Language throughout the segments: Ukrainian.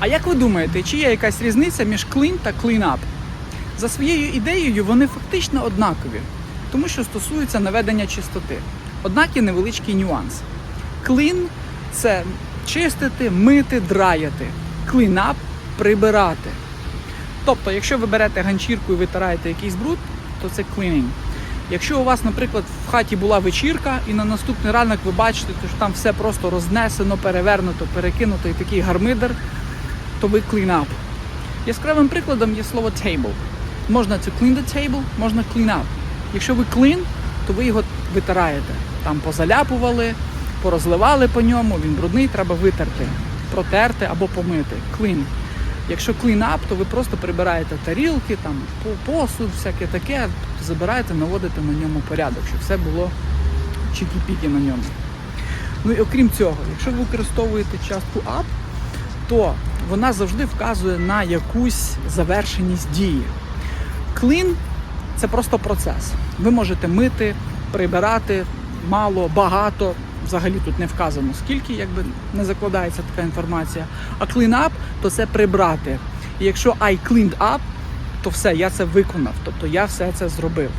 А як ви думаєте, чи є якась різниця між clean та clean up? За своєю ідеєю вони фактично однакові, тому що стосуються наведення чистоти. Однак є невеличкий нюанс. Clean – це чистити, мити, драяти. Clean up – прибирати. Тобто, якщо ви берете ганчірку і витираєте якийсь бруд, то це cleaning. Якщо у вас, наприклад, в хаті була вечірка, і на наступний ранок ви бачите, що там все просто рознесено, перевернуто, перекинуто і такий гармидер, то ви clean. Яскравим прикладом є слово table. Можна це clean the table, можна clean up. Якщо ви clean, то ви його витираєте. Там позаляпували, порозливали по ньому, він брудний, треба витерти, протерти або помити. Clean. Якщо clean up, то ви просто прибираєте тарілки, там посуд, всяке таке, забираєте, наводите на ньому порядок, щоб все було чікі-піки на ньому. Ну і окрім цього, якщо ви використовуєте частку up, то вона завжди вказує на якусь завершеність дії. Clean – це просто процес. Ви можете мити, прибирати мало, багато. Взагалі тут не вказано скільки, якби не закладається така інформація. А clean up – то це прибрати. І якщо I cleaned up, то все, я це виконав. Тобто я все це зробив.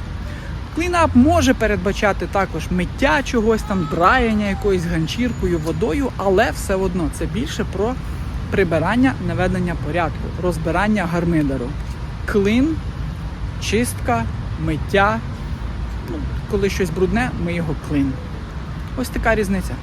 Clean up може передбачати також миття чогось там, драяння якоюсь ганчіркою, водою, але все одно це більше про прибирання, наведення порядку, розбирання гармидеру. клин, – чистка, миття. Ну, коли щось брудне, ми його клин. Ось така різниця.